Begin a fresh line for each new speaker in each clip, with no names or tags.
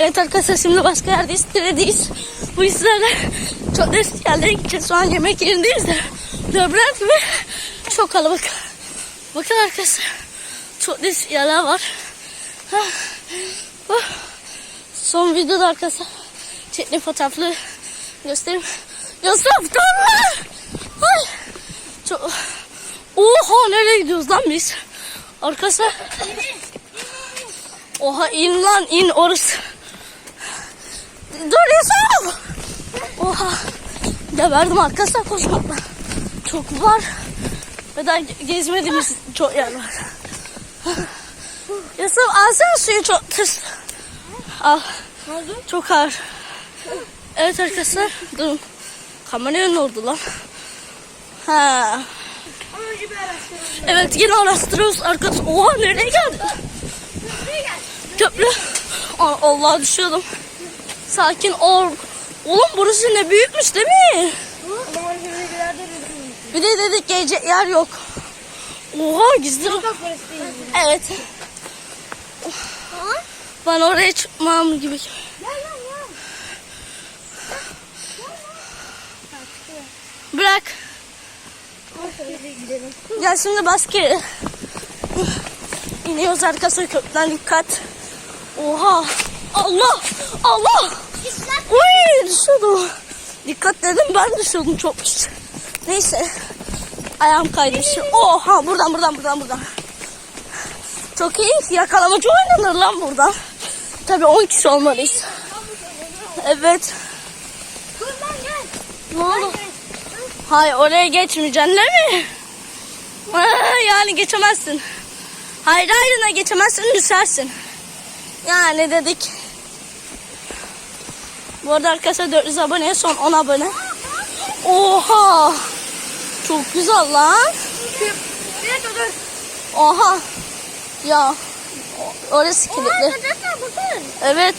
Evet arkadaşlar şimdi başka yerdeyiz. Tiredeyiz. Bu yüzden çok değişik yerlere gideceğiz. Şu an yemek yerindeyiz de. Labirent ve çok kalabalık. Bakın arkadaşlar. Çok değişik yerler var. Oh. Son videoda arkadaşlar. Çektiğim fotoğrafları göstereyim. Yusuf durma! Ay. Çok... Oha nereye gidiyoruz lan biz? Arkadaşlar. Oha in lan in orası. Dur Yusuf! Oha. Geberdim arkadaşlar koşmakla. Çok var. Ve daha ge- gezmediğimiz çok yer var. Yusuf alsana suyu çok ters. Al. Çok ağır. Evet arkadaşlar. Durun. Kameraya ne oldu lan? Ha. Evet yine araştırıyoruz arkadaşlar. Oha nereye geldi? Köprü. Allah düşüyordum. Sakin ol. Oğlum burası ne büyükmüş değil mi? Bir de dedik gelecek yer yok. Oha gizli. Evet. Ben oraya çıkmam gibi. Bırak. Gel şimdi baskı. İniyoruz arkadaşlar köprüden dikkat. Oha. Allah. Allah. Uy düşüyordum. Dikkat dedim ben düşüyordum çok pis. Neyse. Ayağım kaydı. Şimdi- Oha buradan buradan buradan buradan. Çok iyi. Yakalamacı oynanır lan buradan. Tabii 10 kişi olmalıyız. Evet. Ne oldu? Hayır oraya geçmeyeceksin değil mi? Yani geçemezsin. Hayır ayrına geçemezsin düşersin. Yani dedik. Bu arada arkadaşlar 400 abone son 10 abone. Oha. Çok güzel lan. Oha. Ya. Orası kilitli. Evet.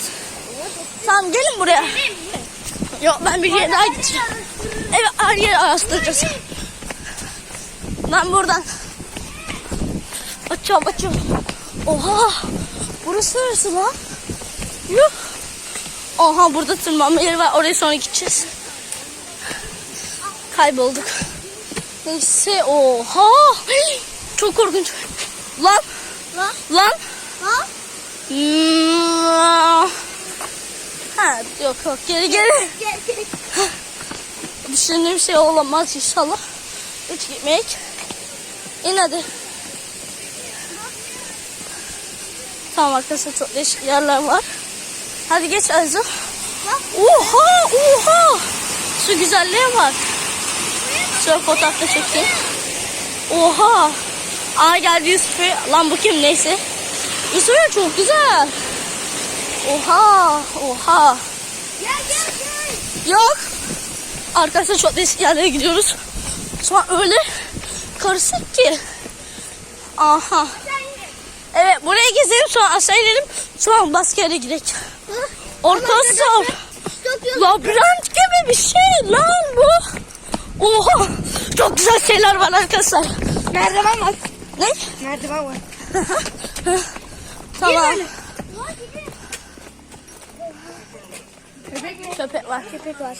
Tamam gelin buraya. Yok ben bir yere daha gideceğim. Evet her yeri araştıracağız. Ben buradan. Açıyorum açıyorum. Oha. Burası neresi lan? Yuh. Oha burada tırmanma yeri var. Oraya sonra gideceğiz. Kaybolduk. Neyse oha. Çok korkunç. Lan.
Lan.
Lan. Hmm. Ha yok yok geri geri. Düşündüğüm şey olamaz inşallah. Hiç gitmeyek. İn hadi. Tamam arkadaşlar çok değişik yerler var. Hadi geç Arzu. Oha oha. Şu güzelliğe bak. Şöyle fotoğrafta çekeyim. Oha. Aa geldi Yusuf'u. Lan bu kim neyse. Yusuf'u çok güzel. Oha. Oha.
Gel gel gel.
Yok. Arkadaşlar çok değişik yerlere gidiyoruz. Şu an öyle karışık ki. Aha. Evet buraya gezelim sonra aşağı inelim. Şu an başka yere gidelim. Arkadaşlar labirent gibi bir şey lan bu. Oha. Çok güzel şeyler var arkadaşlar.
Merdiven var.
Ne?
Merdiven var.
Tamam.
Köpek?
Köpek var.
Köpek var.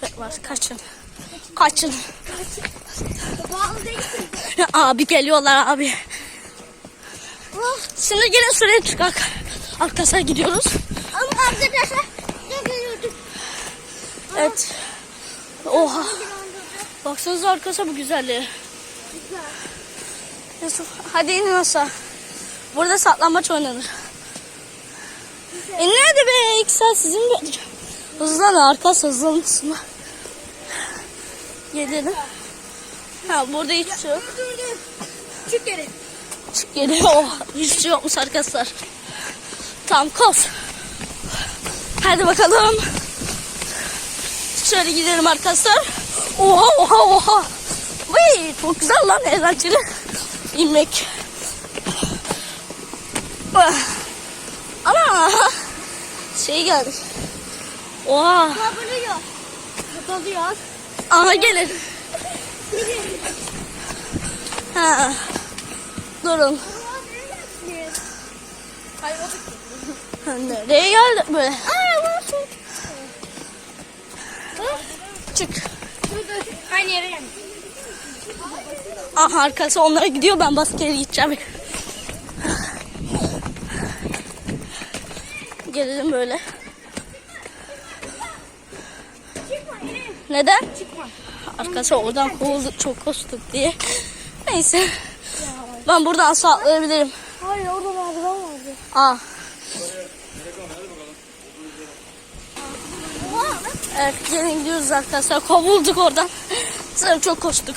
Köpek var. Kaçın. Kaçın.
Değilsin.
Abi geliyorlar abi.
Oh.
Şimdi yine şuraya çıkak. Arkadaşlar gidiyoruz.
Ama arkadaşlar ne görüyorduk?
Evet. Oha. Baksanıza arkadaşlar bu güzelliğe. Yusuf hadi inin aşağı. Burada saklambaç oynanır. İnin hadi be. İki saat sizin bekleyeceğim. Hızlan arkadaşlar hızlanırsın. Gelelim. Ha burada hiçbir şey yok.
Dur dur. Çık geri.
Çık geliyor. Oh, hiçbir şey yokmuş arkadaşlar. Tamam koş. Hadi bakalım. Şöyle gidelim arkadaşlar. Oha oha oha. Vay, çok güzel lan eğlenceli. İnmek. Ah. Ana. Şey geldi. Oha.
Kapılıyor. Kapılıyor.
Aha gelin. Ha. Durun. Nereye geldik böyle?
Aa.
Çık.
Aynı yere geldik.
Aha arkası onlara gidiyor ben baskete gideceğim. Gelelim böyle.
Çıkma.
Neden?
Çıkma.
Arkadaşlar oradan kovulduk çok koştuk diye. Neyse. Ben buradan sağ atlayabilirim.
Hayır orada merdiven vardı.
Aa.
Oha.
Evet gelin gidiyoruz arkadaşlar. Kovulduk oradan. Sonra çok koştuk.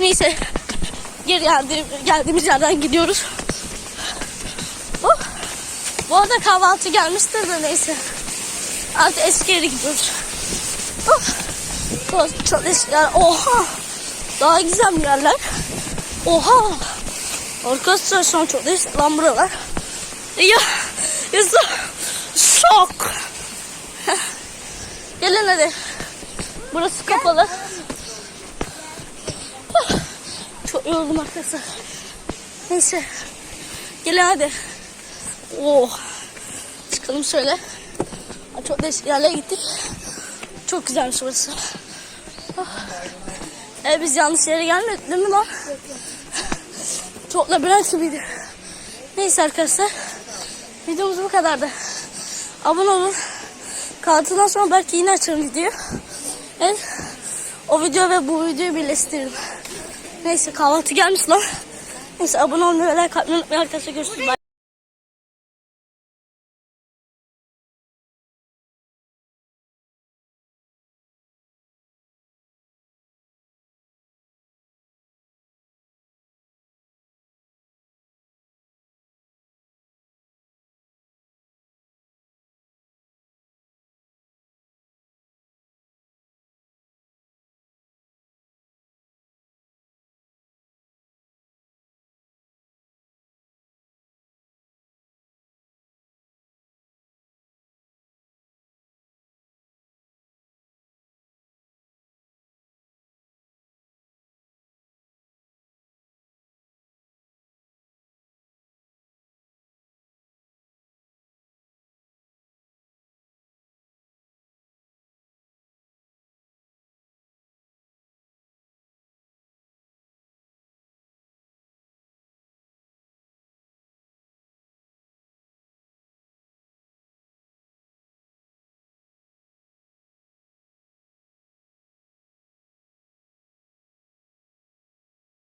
Neyse. Geri geldi, geldiğimiz yerden gidiyoruz. Oh. Bu arada kahvaltı gelmiştir de neyse. Artık eski yere gidiyoruz. Oh. Çok, çok eski yer. Oha. Daha güzel yerler. Oha. Arkadaşlar şu an çok eski lan buralar. Ya. Yusuf. Şok. Gelin hadi. Burası kapalı. Çok yoruldum arkadaşlar. Neyse. Gelin hadi. Oh. Çıkalım şöyle. Çok değişik yerlere gittik. Çok güzelmiş burası. Oh. E, biz yanlış yere gelmedik değil mi lan? Çok labirent gibiydi. Neyse arkadaşlar. Videomuz bu kadardı. Abone olun. Kahvaltıdan sonra belki yine açarım video. Evet. O video ve bu videoyu birleştiririm. Neyse kahvaltı gelmiş lan. Neyse abone olmayı ve like atmayı unutmayın arkadaşlar. Görüşürüz. Bye.